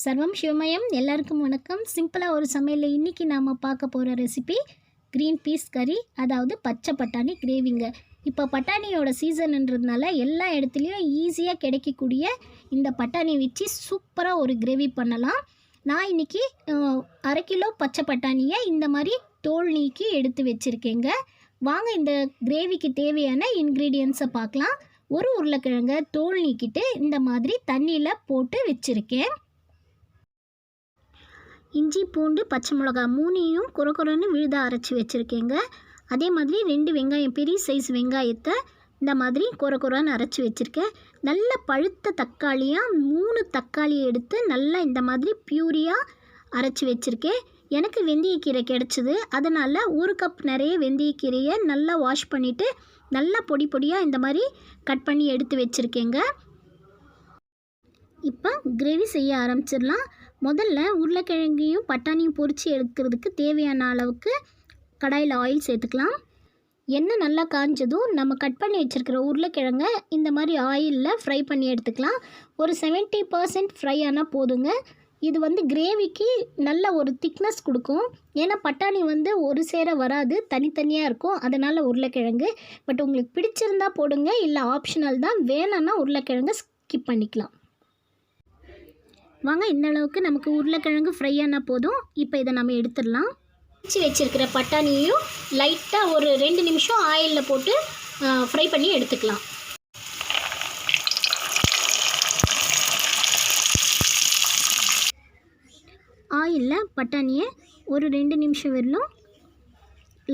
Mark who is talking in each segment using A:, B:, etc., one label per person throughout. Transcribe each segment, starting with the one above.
A: சர்வம் சிவமயம். எல்லாருக்கும் வணக்கம். சிம்பிளாக ஒரு சமையலில் இன்றைக்கி நாம் பார்க்க போகிற ரெசிபி க்ரீன் பீஸ் கறி அதாவது பச்சை பட்டாணி கிரேவிங்க இப்போ பட்டாணியோட சீசன்ன்றதுனால எல்லா இடத்துலையும் ஈஸியாக கிடைக்கக்கூடிய இந்த பட்டாணி வச்சு சூப்பராக ஒரு கிரேவி பண்ணலாம். நான் இன்றைக்கி அரை கிலோ பச்சை பட்டாணியை இந்த மாதிரி தோல் நீக்கி எடுத்து வச்சுருக்கேங்க. வாங்க இந்த கிரேவிக்கு தேவையான இன்க்ரீடியன்ஸை பார்க்கலாம். ஒரு உருளைக்கிழங்க தோல் நீக்கிட்டு இந்த மாதிரி தண்ணியில் போட்டு வச்சுருக்கேன். இஞ்சி பூண்டு பச்சை மிளகா மூணையும் குறக்குறன்னு குறைன்னு விழுத அரைச்சி வச்சுருக்கேங்க. அதே மாதிரி ரெண்டு வெங்காயம் பெரிய சைஸ் வெங்காயத்தை இந்த மாதிரி குறை குறைன்னு அரைச்சி வச்சுருக்கேன். நல்ல பழுத்த தக்காளியாக மூணு தக்காளியை எடுத்து நல்லா இந்த மாதிரி பியூரியாக அரைச்சி வச்சுருக்கேன். எனக்கு வெந்தயக்கீரை கிடச்சிது. அதனால் ஒரு கப் நிறைய வெந்தயக்கீரையை நல்லா வாஷ் பண்ணிவிட்டு நல்லா பொடி பொடியாக இந்த மாதிரி கட் பண்ணி எடுத்து வச்சுருக்கேங்க. இப்போ கிரேவி செய்ய ஆரம்பிச்சிடலாம். முதல்ல உருளைக்கிழங்கையும் பட்டாணியும் பொறிச்சு எடுக்கிறதுக்கு தேவையான அளவுக்கு கடாயில் ஆயில் சேர்த்துக்கலாம். எண்ணெய் நல்லா காஞ்சதும் நம்ம கட் பண்ணி வச்சுருக்கிற உருளைக்கிழங்கை இந்த மாதிரி ஆயிலில் ஃப்ரை பண்ணி எடுத்துக்கலாம். ஒரு செவன்ட்டி பர்சன்ட் ஃப்ரை ஆனால் போதுங்க. இது வந்து கிரேவிக்கு நல்ல ஒரு திக்னஸ் கொடுக்கும். ஏன்னா பட்டாணி வந்து ஒரு சேர வராது தனித்தனியாக இருக்கும். அதனால் உருளைக்கிழங்கு. பட் உங்களுக்கு பிடிச்சிருந்தா போடுங்க இல்லை ஆப்ஷனல் தான். வேணான்னா உருளைக்கிழங்கு ஸ்கிப் பண்ணிக்கலாம். வாங்க இந்த அளவுக்கு நமக்கு உருளைக்கிழங்கு ஃப்ரை ஆனால் போதும். இப்போ இதை நம்ம எடுத்துடலாம். வச்சு வச்சுருக்கிற பட்டாணியையும் லைட்டாக ஒரு ரெண்டு நிமிஷம் ஆயிலில் போட்டு ஃப்ரை பண்ணி எடுத்துக்கலாம். ஆயிலில் பட்டாணியை ஒரு ரெண்டு நிமிஷம் வரலும்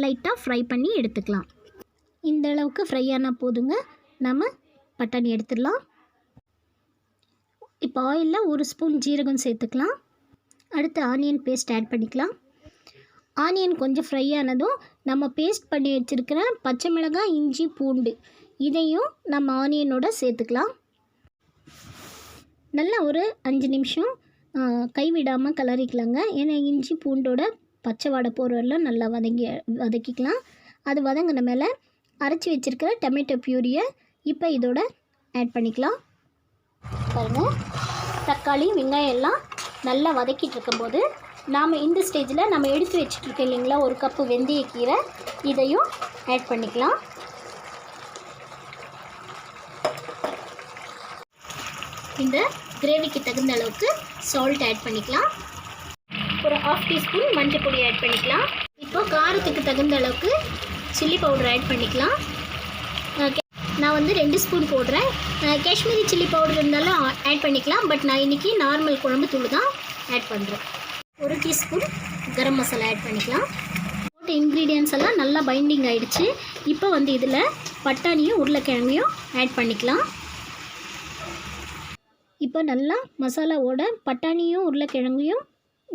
A: லைட்டாக ஃப்ரை பண்ணி எடுத்துக்கலாம். இந்த அளவுக்கு ஃப்ரை ஆனால் போதுங்க. நம்ம பட்டாணி எடுத்துடலாம். இப்போ ஆயிலில் ஒரு ஸ்பூன் ஜீரகம் சேர்த்துக்கலாம். அடுத்து ஆனியன் பேஸ்ட் ஆட் பண்ணிக்கலாம். ஆனியன் கொஞ்சம் ஃப்ரை ஆனதும் நம்ம பேஸ்ட் பண்ணி வச்சுருக்கிற பச்சை மிளகாய் இஞ்சி பூண்டு இதையும் நம்ம ஆனியனோட சேர்த்துக்கலாம். நல்லா ஒரு அஞ்சு நிமிஷம் கைவிடாமல் கலரிக்கலாங்க ஏன்னா இஞ்சி பூண்டோட பச்சை வாடை போகிறவரெல்லாம் நல்லா வதங்கி வதக்கிக்கலாம். அது வதங்கின மேலே அரைச்சி வச்சுருக்கிற டொமேட்டோ பியூரியை இப்போ இதோட ஆட் பண்ணிக்கலாம். பாருங்கள் தக்காளி வெங்காயம் எல்லாம் நல்லா வதக்கிட்டு இருக்கும்போது நாம் இந்த ஸ்டேஜில் நம்ம எடுத்து வச்சுட்ருக்கோம் இல்லைங்களா ஒரு கப்பு வெந்தயக்கீரை இதையும் ஆட் பண்ணிக்கலாம். இந்த கிரேவிக்கு தகுந்த அளவுக்கு சால்ட் ஆட் பண்ணிக்கலாம். ஒரு ஹாஃப் டீஸ்பூன் மஞ்சள் பொடி ஆட் பண்ணிக்கலாம். இப்போ காரத்துக்கு தகுந்த அளவுக்கு சில்லி பவுடர் ஆட் பண்ணிக்கலாம். நான் வந்து ரெண்டு ஸ்பூன் போடுறேன். காஷ்மீரி சில்லி பவுடர் இருந்தாலும் ஆட் பண்ணிக்கலாம். பட் நான் இன்றைக்கி நார்மல் குழம்பு தூள் தான் ஆட் பண்ணுறேன் ஒரு டீஸ்பூன் கரம் மசாலா ஆட் பண்ணிக்கலாம். போட்ட இன்க்ரீடியன்ஸ் எல்லாம் நல்லா பைண்டிங் ஆகிடுச்சு இப்போ வந்து இதில் பட்டாணியும் உருளைக்கிழங்கையும் ஆட் பண்ணிக்கலாம். இப்போ நல்லா மசாலாவோட பட்டாணியும் உருளைக்கிழங்கையும்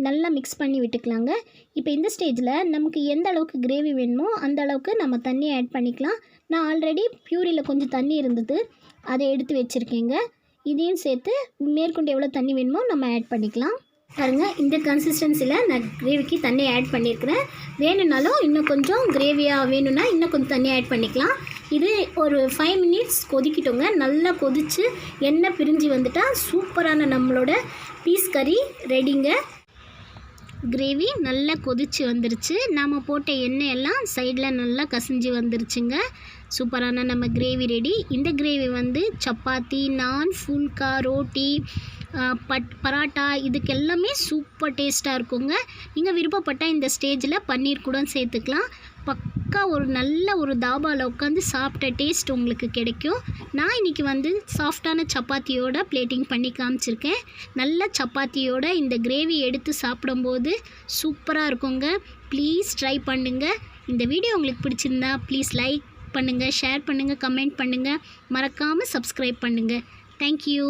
A: நல்லா மிக்ஸ் பண்ணி விட்டுக்கலாங்க. இப்போ இந்த ஸ்டேஜில் நமக்கு எந்த அளவுக்கு கிரேவி வேணுமோ அந்த அளவுக்கு நம்ம தண்ணி ஆட் பண்ணிக்கலாம். நான் ஆல்ரெடி பியூரியில் கொஞ்சம் தண்ணி இருந்தது. அதை எடுத்து வச்சுருக்கேங்க. இதையும் சேர்த்து மேற்கொண்டு எவ்வளோ தண்ணி வேணுமோ நம்ம ஆட் பண்ணிக்கலாம். பாருங்கள் இந்த கன்சிஸ்டன்சியில் நான் கிரேவிக்கு தண்ணி ஆட் பண்ணியிருக்கிறேன் வேணும்னாலும் இன்னும் கொஞ்சம் கிரேவியாக வேணும்னா இன்னும் கொஞ்சம் தண்ணி ஆட் பண்ணிக்கலாம். இது ஒரு ஃபைவ் மினிட்ஸ் கொதிக்கிட்டோங்க. நல்லா கொதித்து எண்ணெய் பிரிஞ்சு வந்துட்டால் சூப்பரான நம்மளோட பீஸ் கறி ரெடிங்க கிரேவி நல்லா கொதிச்சு வந்துருச்சு. நாம் போட்ட எண்ணெய் எல்லாம் சைடில் நல்லா கசிஞ்சு வந்துருச்சுங்க. சூப்பரான நம்ம கிரேவி ரெடி. இந்த கிரேவி வந்து சப்பாத்தி நான் ஃபுல்கா ரோட்டி பட் பராட்டா இதுக்கு எல்லாமே சூப்பர் டேஸ்ட்டாக இருக்குங்க. நீங்கள் விருப்பப்பட்டால் இந்த ஸ்டேஜில் பன்னீர் கூட சேர்த்துக்கலாம். பக்கா ஒரு நல்ல ஒரு தாபாவில் உட்காந்து சாப்பிட்ட டேஸ்ட் உங்களுக்கு கிடைக்கும். நான் இன்றைக்கி வந்து சாஃப்டான சப்பாத்தியோட பிளேட்டிங் பண்ணி காமிச்சிருக்கேன். நல்ல சப்பாத்தியோட இந்த கிரேவி எடுத்து சாப்பிடும்போது சூப்பராக இருக்குங்க. ப்ளீஸ் ட்ரை பண்ணுங்கள் இந்த வீடியோ உங்களுக்கு பிடிச்சிருந்தா ப்ளீஸ் லைக் பண்ணுங்கள் ஷேர் பண்ணுங்கள் கமெண்ட் பண்ணுங்கள் மறக்காமல் சப்ஸ்கிரைப் பண்ணுங்கள் தேங்க்யூ